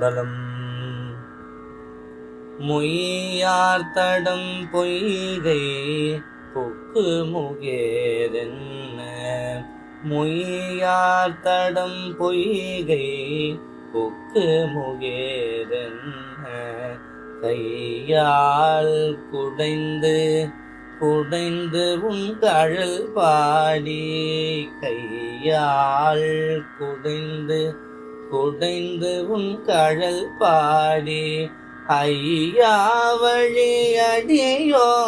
திருச்சிற்றம்பலம் மொய்யார்த்தடம் பொய்கை பொக்கு முகேதென்ன? மொய்யார்த்தடம் பொய்கை பொக்கு முகேதென்ன? கையால் குடைந்து குடைந்து உன் கழல் பாடி கையால் குடைந்து குடைந்து உன் கழல் பாடி ஐயா வழி அடியோ.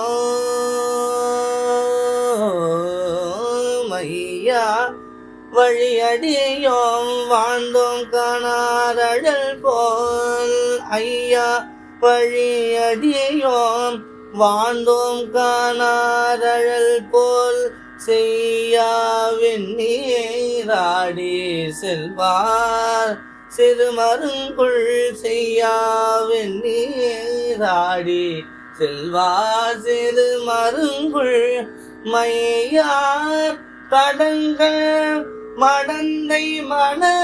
ஐயா வழியடியோம் வாழ்ந்தோம் காணாரழல் போல். ஐயா வழியடியோம் வாழ்ந்தோம் காணாரழல் போல். செய்யாவின் நீ நீராடி செல்வார். சிறுமருங்குள் செய்யாவின் நீராடி செல்வார். சிறு மருங்குள் மையார் கடங்கள் மடந்தை மணவாழமையார்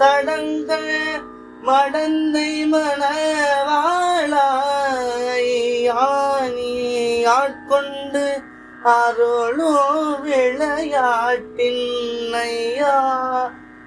தடங்கள் மடந்தை மணவாளாயானி ஆட்கொண்டு அருளோ விளையாட்டின்னையா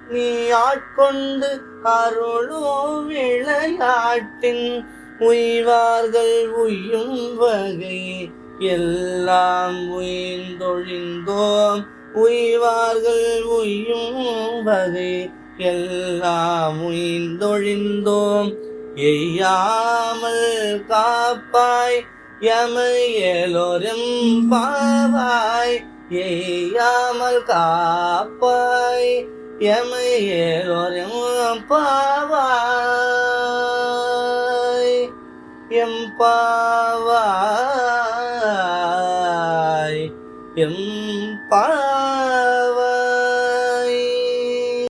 நீ ஆட்கொண்டு அருளோ விளையாட்டின் உய்வார்கள் உய்யும் வகை. எல்லாம் உயிர்ந்தொழிந்தோம் உய்வார்கள் உய்யும் வகை. எல்லாம் உயிர்ந்தொழிந்தோம் எய்யாமல் காப்பாய் எமையலோரும் பாவாய் எய்யாமல் காப்பாய் எமையலோரும் பாவாய் எம் பாவாய் எம் பாவாய்.